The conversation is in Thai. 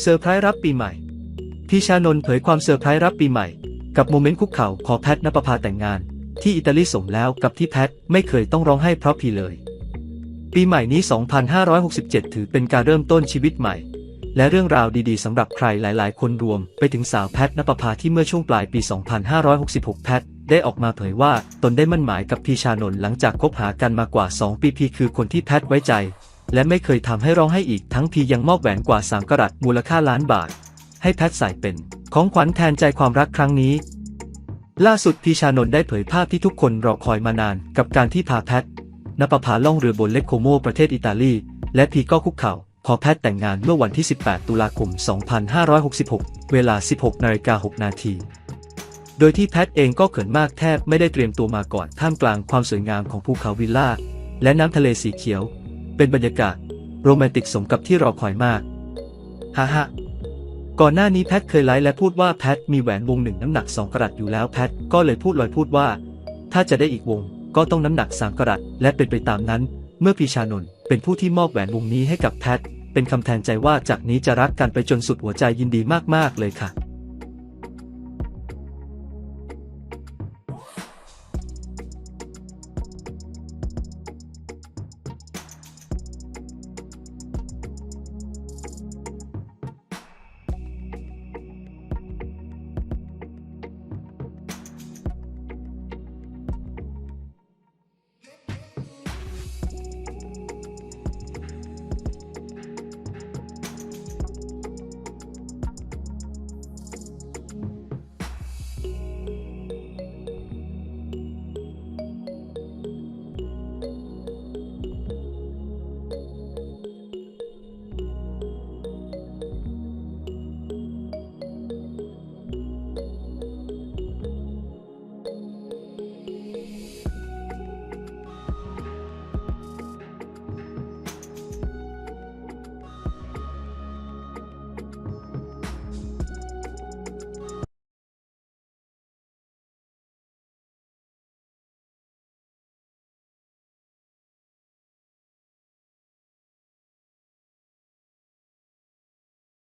เซอร์ไพรส์รับปีใหม่พี่ชานนท์เผยความเซอร์ไพรส์รับปีใหม่ กับโมเมนต์คุกเข่าขอแพทนปภาแต่งงาน ที่อิตาลีสมแล้วกับที่แพทไม่เคยต้องร้องไห้เพราะพีเลย ปีใหม่นี้ 2567 ถือเป็นการเริ่มต้นชีวิตใหม่ และเรื่องราวดีๆสำหรับใครหลายๆ คนรวมไปถึงสาวแพทนปภาที่เมื่อช่วงปลายปี 2566 แพทได้ออกมาเผยว่าตนได้มั่นหมายกับพีชานนท์หลังจากคบหากันมากว่า 2 ปีพีคือคนที่แพทไว้ใจ และไม่เคยทำให้ร้องให้อีกทั้งพียังมอบแหวนกว่า3กะรัตมูลค่าล้านบาท ให้แพทใส่เป็น ของขวัญแทนใจความรักครั้งนี้ ล่าสุดพีชานนท์ได้เผยภาพที่ทุกคนรอคอยมานาน กับการที่พาแพทนปภาล่องเรือบนเลคโคโมประเทศอิตาลี และพีก็คุกเข่าขอแพทแต่งงานเมื่อวันที่ 18 ตุลาคม 2566 เวลา 16นาฬิกา6นาทีโดยที่แพทเองก็เขินมากแทบไม่ได้เตรียมตัวมาก่อนท่ามกลางความสวยงามของภูเขาวิลล่า และน้ำทะเลสีเขียว เป็นบรรยากาศ โรแมนติกสมกับที่รอคอยมากฮ่าฮ่าก่อนหน้านี้แพทเคยไลฟ์และพูดว่าแพทมีแหวนวงหนึ่งน้ำหนัก2กรัตอยู่แล้วแพทก็เลยพูดลอยพูดว่า ถ้าจะได้อีกวง ก็ต้องน้ำหนัก3กรัตและเป็นไปตามนั้น เมื่อพีชานนท์เป็นผู้ที่มอบแหวนวงนี้ให้กับแพทเป็นคำแทนใจว่าจากนี้จะรักกันไปจนสุดหัวใจยินดีมากๆเลยค่ะ